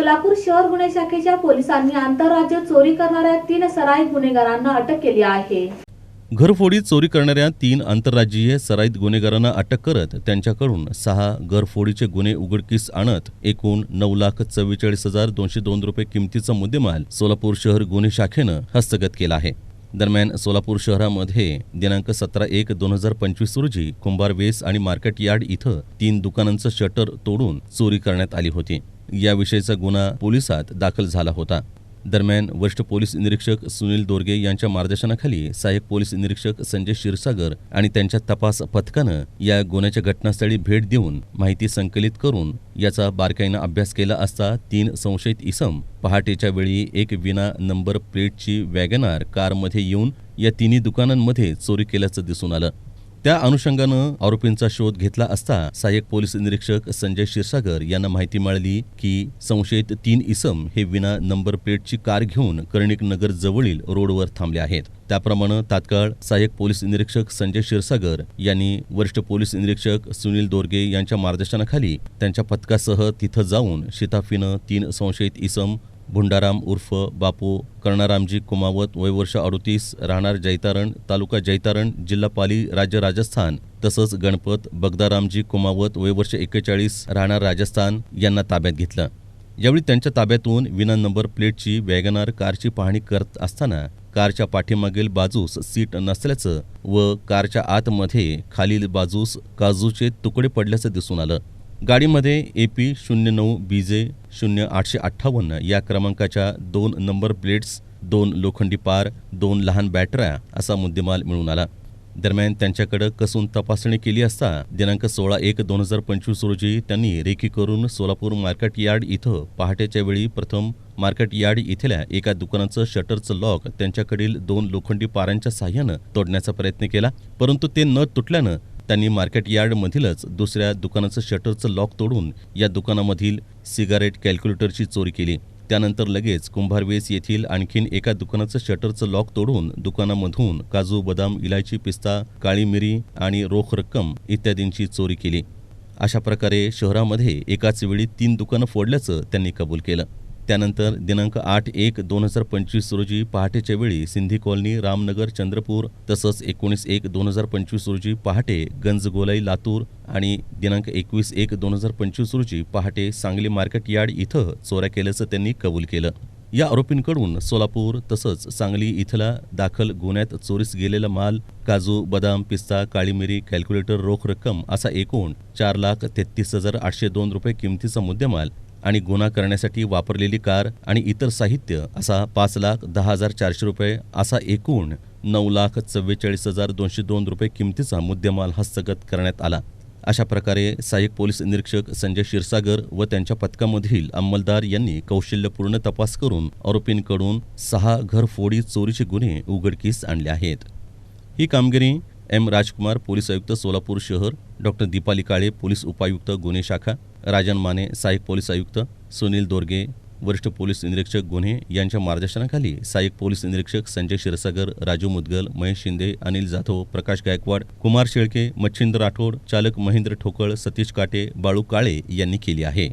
सोलापूर शहर गुन्हे शाखेच्या पोलिसांनी आंतरराज्य चोरी करणाऱ्या तीन सराईत गुन्हेगारांना अटक केली आहे. घरफोडी चोरी करणाऱ्या तीन आंतरराज्यीय सराईत गुन्हेगारांना अटक करत त्यांच्याकडून सहा घरफोडीचे गुन्हे उघडकीस आणत एकूण नऊ लाख चव्वेचाळीस हजार दोनशे दोन रुपये किमतीचा मुद्देमाल सोलापूर शहर गुन्हे शाखेनं हस्तगत केला आहे. दरम्यान सोलापूर शहरामध्ये दिनांक सतरा एक दोन हजार पंचवीस रोजी कुंभार वेस आणि मार्केट यार्ड इथं तीन दुकानांचं शटर तोडून चोरी करण्यात आली होती. याविषयीचा गुन्हा पोलिसात दाखल झाला होता. दरम्यान वरिष्ठ पोलीस निरीक्षक सुनील दोरगे यांच्या मार्गदर्शनाखाली सहाय्यक पोलीस निरीक्षक संजय क्षीरसागर आणि त्यांच्या तपास पथकानं या गुन्ह्याच्या घटनास्थळी भेट देऊन माहिती संकलित करून याचा बारकाईनं अभ्यास केला असता तीन संशयित इसम पहाटेच्या वेळी एक विना नंबर प्लेटची वॅगनार कारमध्ये येऊन या तिन्ही दुकानांमध्ये चोरी केल्याचं दिसून आलं. त्या अनुषंगानं आरोपींचा शोध घेतला असता सहाय्यक पोलीस निरीक्षक संजय क्षीरसागर यांना माहिती मिळाली की संशयित तीन इसम हे विना नंबर प्लेटची कार घेऊन कर्णिक नगर जवळील रोडवर थांबले आहेत. त्याप्रमाणे तात्काळ सहाय्यक पोलीस निरीक्षक संजय क्षीरसागर यांनी वरिष्ठ पोलीस निरीक्षक सुनील दोरगे यांच्या मार्गदर्शनाखाली त्यांच्या पथकासह तिथं जाऊन शिताफीनं तीन संशयित इसम भुंडाराम उर्फ बापू कर्णारामजी कुमावत वय वर्ष अडोतीस राहणार जैतारण तालुका जैतारण जिल्हा पाली राज्य राजस्थान तसंच गणपत बगदारामजी कुमावत वय वर्ष एक्केचाळीस राहणार राजस्थान यांना ताब्यात घेतलं. यावेळी त्यांच्या ताब्यातून विना नंबर प्लेटची वॅगनार कारची पाहणी करत असताना कारच्या पाठीमागील बाजूस सीट नसल्याचं व कारच्या आतमध्ये खालील बाजूस काजूचे तुकडे पडल्याचं दिसून आलं. गाडीमध्ये ए पी शून्य नऊ बी जे शून्य आठशे अठ्ठावन्न या क्रमांकाच्या दोन नंबर प्लेट्स दोन लोखंडी पार दोन लहान बॅटऱ्या असा मुद्देमाल मिळून आला. दरम्यान त्यांच्याकडे कसून तपासणी केली असता दिनांक सोळा एक दोन हजार पंचवीस रोजी त्यांनी रेकी करून सोलापूर मार्केट यार्ड इथं पहाटेच्या वेळी प्रथम मार्केट यार्ड इथल्या एका दुकानाचं शटरचं लॉक त्यांच्याकडील दोन लोखंडी पारांच्या साह्यानं तोडण्याचा प्रयत्न केला परंतु ते न तुटल्यानं त्यांनी मार्केट यार्डमधीलच दुसऱ्या दुकानाचं शटरचं लॉक तोडून या दुकानामधील सिगारेट कॅल्क्युलेटरची चोरी केली. त्यानंतर लगेच कुंभारवेस येथील आणखीन एका दुकानाचं शटरचं लॉक तोडून दुकानामधून काजू बदाम इलायची पिस्ता काळी मिरी आणि रोख रक्कम इत्यादींची चोरी केली. अशा प्रकारे शहरामध्ये एकाच वेळी तीन दुकानं फोडल्याचं त्यांनी कबूल केलं. त्यानंतर दिनांक आठ एक दोन हजार पंचवीस रोजी पहाटेच्या वेळी सिंधी कॉलनी रामनगर चंद्रपूर तसंच एकोणीस एक दोन हजार पंचवीस रोजी पहाटे गंजगोलाई लातूर आणि दिनांक एकवीस एक दोन हजार पंचवीस रोजी पहाटे सांगली मार्केट यार्ड इथं चोऱ्या केल्याचं त्यांनी कबूल केलं. या आरोपींकडून सोलापूर तसंच सांगली इथला दाखल गुन्ह्यात चोरीस गेलेला माल काजू बदाम पिस्ता काळी मिरी कॅल्क्युलेटर रोख रक्कम असा एकूण चार लाख तेहतीस हजार आठशे दोन रुपये किमतीचा मुद्देमाल आणि गुन्हा करण्यासाठी वापरलेली कार आणि इतर साहित्य असा पाच लाख दहा हजार चारशे रुपये असा एकूण नऊ लाख चव्वेचाळीस हजार दोनशे दोन रुपये किमतीचा मुद्देमाल हस्तगत करण्यात आला. अशा प्रकारे सहाय्यक पोलीस निरीक्षक संजय क्षीरसागर व त्यांच्या पथकामधील अंमलदार यांनी कौशल्यपूर्ण तपास करून आरोपींकडून सहा घरफोडी चोरीचे गुन्हे उघडकीस आणले आहेत. ही कामगिरी एम राजकुमार पोलीस आयुक्त सोलापूर शहर डॉक्टर दीपाली काळे पोलीस उपायुक्त गुन्हे शाखा राजन माने सहाय्यक पोलीस आयुक्त सुनील दोरगे वरिष्ठ पोलीस निरीक्षक गुन्हे यांच्या मार्गदर्शनाखाली सहाय्यक पोलीस निरीक्षक संजय क्षीरसागर राजू मुदगल महेश शिंदे अनिल जाधव प्रकाश गायकवाड कुमार शेळके मच्छिंद्र राठोड चालक महेंद्र ठोकळ सतीश काटे बाळू काळे यांनी केली आहे.